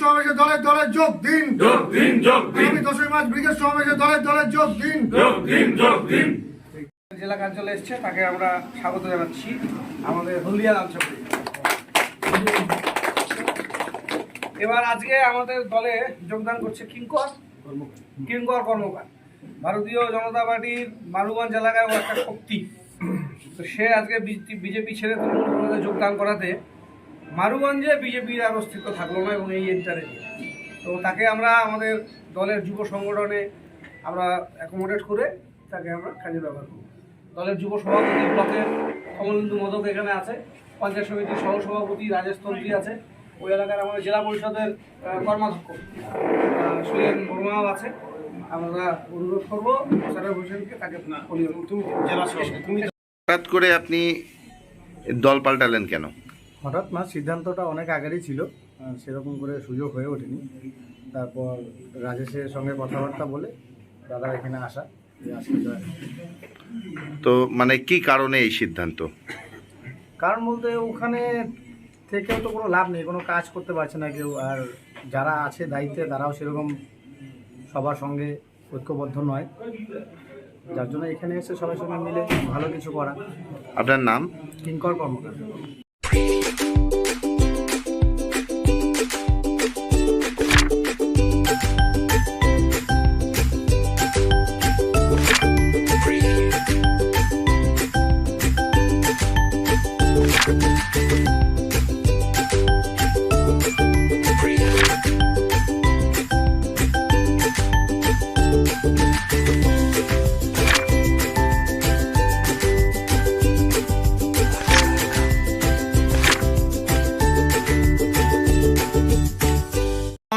সমাবেশে দলে দলে যোগ দিন। যোগ দিন যোগ দিন। আগামী দশই মার্চ ব্রিগেড সমাবেশে দলে দলে যোগ দিন। যোগ দিন যোগ দিন। জেলা কার্যালয়ে এসছে তাকে আমরা স্বাগত জানাচ্ছি আমাদের হলদিয়া লালচকরি এবার আজকে আমাদের দলে যোগদান করছে কিঙ্কর। কিঙ্কর কর্মকার। ভারতীয় জনতা পার্টির মারুগঞ্জ এলাকায় একটা শক্তি। তো সে আজকে বিজেপি ছেড়ে তৃণমূল কংগ্রেসে যোগদান করাতে মারুগঞ্জে বিজেপির আর অস্তিত্ব থাকল না এবং এই এন্টারে তো তাকে আমরা আমাদের দলের যুব সংগঠনে আমরা অ্যাকোমোডেট করে তাকে আমরা কাজে ব্যবহার করব। দলের যুব সভাপতি ব্লকের কমলেন্দু মদক এখানে আছে পঞ্চায়েত সমিতির সহ সভাপতি রাজেশ তন্ত্রী আছে ওই এলাকার আমাদের জেলা পরিষদের কর্মাধ্যক্ষ সুরেন বর্মাও আছে। আমরা অনুরোধ করব সারা হোসেনকে তাকে তুমি জেলা সভাপতি। তুমি হঠাৎ করে আপনি দল পাল্টালেন কেন? হঠাৎ না সিদ্ধান্তটা অনেক আগেরই ছিল। সেরকম করে সুযোগ হয়ে ওঠেনি। তারপর রাজেশের সঙ্গে কথাবার্তা বলে দাদার এখানে আসা। তো মানে কি কারণে এই সিদ্ধান্ত? কারণ বলতে ওখানে থেকেও তো কোনো লাভ নেই কোনো কাজ করতে পারছে না কেউ। আর যারা আছে দায়িত্বে তারাও সেরকম সবার সঙ্গে ঐক্যবদ্ধ নয়। যার জন্য এখানে এসে সবাই সবাই মিলে ভালো কিছু করা। আপনার নাম? কিঙ্কর কর্মকার।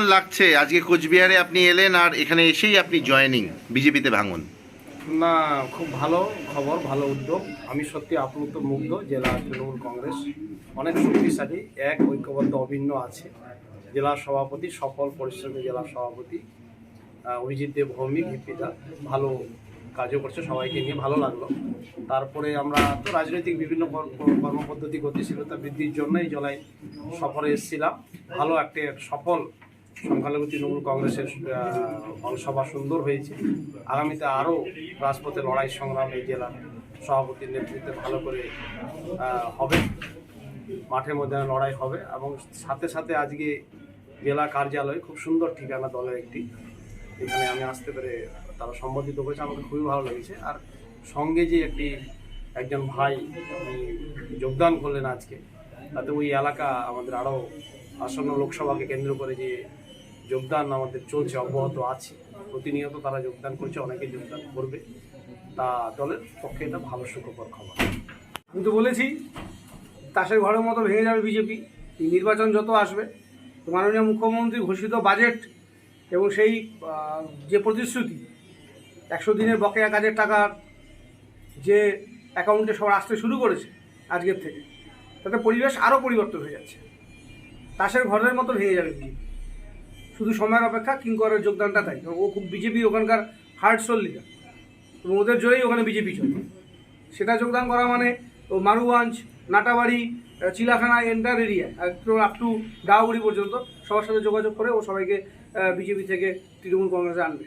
কেমন লাগছে? আজকে কোচবিহারে আপনি এলেন আর এখানে এসেই আপনি জয়েনিং বিজেপিতে ভাঙুন। না, খুব ভালো খবর, ভালো উদ্যোগ। আমি সত্যি আপ্লুত মুগ্ধ, জেলা তৃণমূল কংগ্রেস। অনেক শক্তিশালী, এক ঐক্যবদ্ধ, অভিন্ন আছে। জেলা সভাপতি, সফল পরিশ্রমী জেলা সভাপতি অভিজিৎ দেব ভৌমিক হিপিদা ভালো কাজও করছে, সবাইকে নিয়ে ভালো লাগল। তারপরে আমরা তো রাজনৈতিক বিভিন্ন কর্মপদ্ধতি, গতিশীলতা বৃদ্ধির জন্য এই জেলায় সফরে এসেছিলাম। ভালো একটা সফল সংখ্যালঘু তৃণমূল কংগ্রেসের সভা সুন্দর হয়েছে। আগামীতে আরও রাজপথে লড়াই সংগ্রাম এই জেলার সভাপতির নেতৃত্বে ভালো করে হবে। মাঠে ময়দানে লড়াই হবে এবং সাথে সাথে আজকে জেলা কার্যালয়, খুব সুন্দর ঠিকানা দলের একটি। এখানে আমি আসতে পেরে তারা সম্বোধিত করেছে, আমাকে খুবই ভালো লেগেছে। আর সঙ্গে যে একটি, একজন ভাই যোগদান করলেন আজকে, তাতে ওই এলাকা আমাদের আরও আসন্ন লোকসভাকে কেন্দ্র করে যে যোগদান আমাদের চলছে, অব্যাহত আছে, প্রতিনিয়ত তারা যোগদান করছে, অনেকে যোগদান করবে। তা দলের পক্ষে এটা ভালো সুখকর খবর। আমি তো বলেছি, তাসের ঘরের মতো ভেঙে যাবে বিজেপি। নির্বাচন যত আসবে, মাননীয় মুখ্যমন্ত্রী ঘোষিত বাজেট এবং সেই যে প্রতিশ্রুতি, একশো দিনের বকেয়া কাজের টাকা যে অ্যাকাউন্টে সবার আসতে শুরু করেছে আজকের থেকে, তাতে পরিবেশ আরও পরিবর্তন হয়ে যাচ্ছে। তাসের ঘরের মতো ভেঙে যাবে কি শুধু সময়ের অপেক্ষা কিঙ্করের যোগদানটা তাই। ও খুব বিজেপি ওখানকার হার্ড সোল লিডার এবং ওদের জোরেই ওখানে বিজেপি চলে সেটা যোগদান করা মানে ও Maruganj Natabari Chilakhana, entire area up to Dauguri পর্যন্ত সবার সাথে যোগাযোগ করে ও সবাইকে বিজেপি থেকে তৃণমূল কংগ্রেসে আনবে।